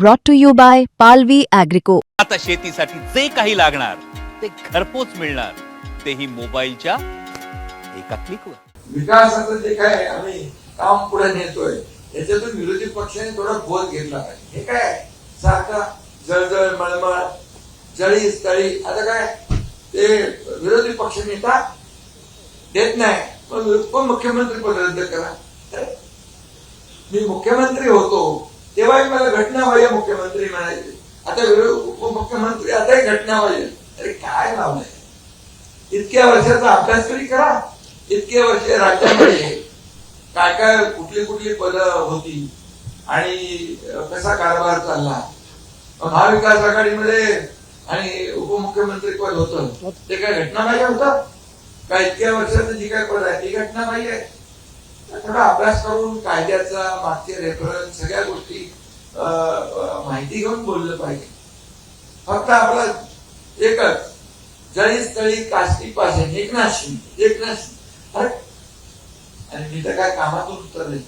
brought to you by Palvi Agrico. आता शेतीसाठी जे काही लागणार ते घरपोच मिळणार. तेही मोबाईलच्या एका क्लिकवर विकासाचं जे काय आम्ही काम पुढे नेतोय याच्यातून विरोधी पक्षाने थोडा बोध घेतला पाहिजे. हे काय सारखा जळजळ मळमळ जळी स्थळी आता काय? ते विरोधी पक्ष नेता देत नाही मग उपमुख्यमंत्री पद रद्द करा? मी मुख्यमंत्री होतो. तेव्हाही मला घटना व्हाय मुख्यमंत्री म्हणायचे आता उपमुख्यमंत्री आताही घटनाबाह्य अरे काय लावलंय इतक्या वर्षाचा अभ्यास तरी करा. इतके वर्ष राज्यामध्ये काय काय कुठली कुठली पदं होती आणि कसा कारभार चालला. महाविकास आघाडीमध्ये आणि उपमुख्यमंत्री पद होतं. ते काय घटना पाहिजे होतं? काय इतक्या वर्षाचं जी काय पद आहे ती घटना पाहिजे थोडा अभ्यास करून कायद्याचा मागचे रेफरन्स सगळ्या गोष्टी माहिती घेऊन बोललं पाहिजे. फक्त आपला एकच जळी स्थळी काष्टी पाशे एकनाथ शिंदे एकनाथ शिंदे. अरे आणि मी तर काय कामातून उतरले.